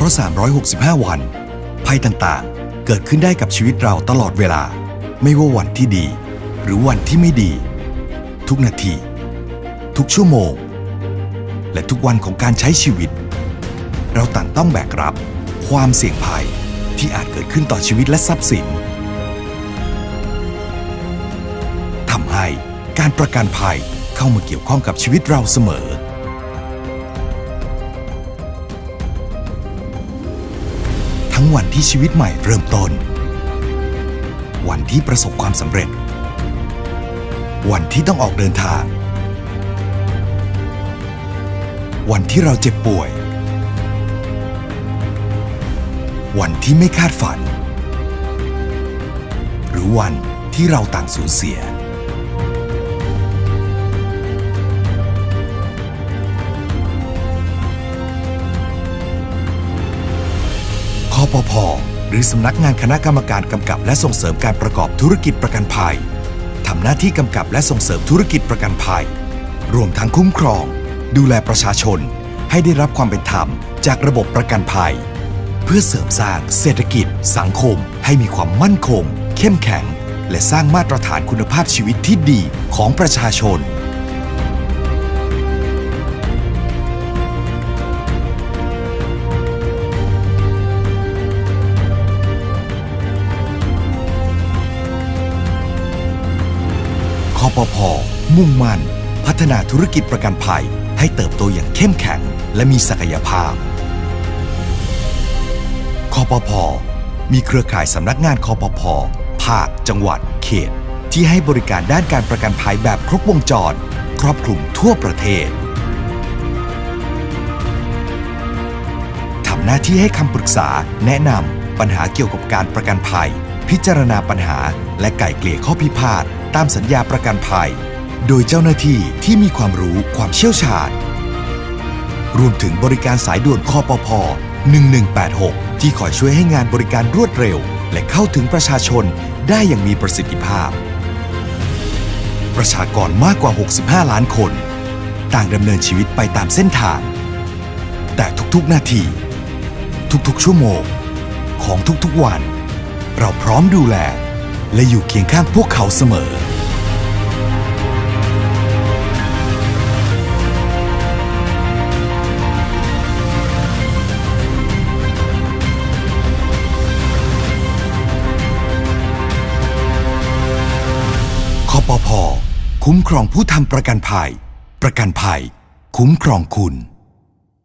เพราะ 365 วัน ภัยต่างๆ เกิดขึ้นได้กับชีวิตเราตลอดเวลา ไม่ว่าวันที่ดี หรือวันที่ไม่ดี ทุกนาที ทุกชั่วโมง และทุกวันของการใช้ชีวิต เราต่างต้องแบกรับ ความเสี่ยงภัยที่อาจเกิดขึ้นต่อชีวิตและทรัพย์สินทำให้การประกันภัยเข้ามาเกี่ยวข้องกับชีวิตเราเสมอ วันที่ชีวิตใหม่เริ่มต้น วันที่ประสบความสำเร็จ วันที่ต้องออกเดินทาง วันที่เราเจ็บป่วย วันที่ไม่คาดฝัน หรือวันที่เราต่างสูญเสีย ปพหรือสำนักงานคณะกรรมการกำกับ และส่งเสริมการประกอบธุรกิจประกันภัยทำหน้าที่กำกับและส่งเสริมธุรกิจประกันภัย รวมทั้งคุ้มครอง ดูแลประชาชน ให้ได้รับความเป็นธรรมจากระบบประกันภัย เพื่อเสริมสร้างเศรษฐกิจ สังคม ให้มีความมั่นคง เข้มแข็ง และสร้างมาตรฐานคุณภาพชีวิตที่ดีของประชาชน ปพมุ่งมั่น พัฒนาธุรกิจประกันภัย ให้เติบโตอย่างเข้มแข็ง และมีศักยภาพคอปพมีเครือข่ายสำนักงานคอปพภาค จังหวัด เขต ที่ให้บริการด้านการประกันภัยแบบครบวงจร ครอบคลุมทั่วประเทศทำหน้าที่ให้คำปรึกษาแนะนำปัญหาเกี่ยวกับการประกันภัย พิจารณาปัญหาและไก่เกลี่ยข้อพิพาท ตามสัญญาประกันภัย โดยเจ้าหน้าที่ที่มีความรู้ความเชี่ยวชาญ รวมถึงบริการสายด่วนคอปพ1186 ที่คอยช่วยให้งานบริการรวดเร็ว และเข้าถึงประชาชนได้อย่างมีประสิทธิภาพ ประชากรมากกว่า 65 ล้านคน ต่างดำเนินชีวิตไปตามเส้นทาง แต่ทุกๆนาที ทุกๆ ชั่วโมง ของทุกๆวัน เราพร้อมดูแล และอยู่เคียงข้างพวกเขาเสมอคอปพ คุ้มครองผู้ทำประกันภัย ประกันภัย คุ้มครองคุณ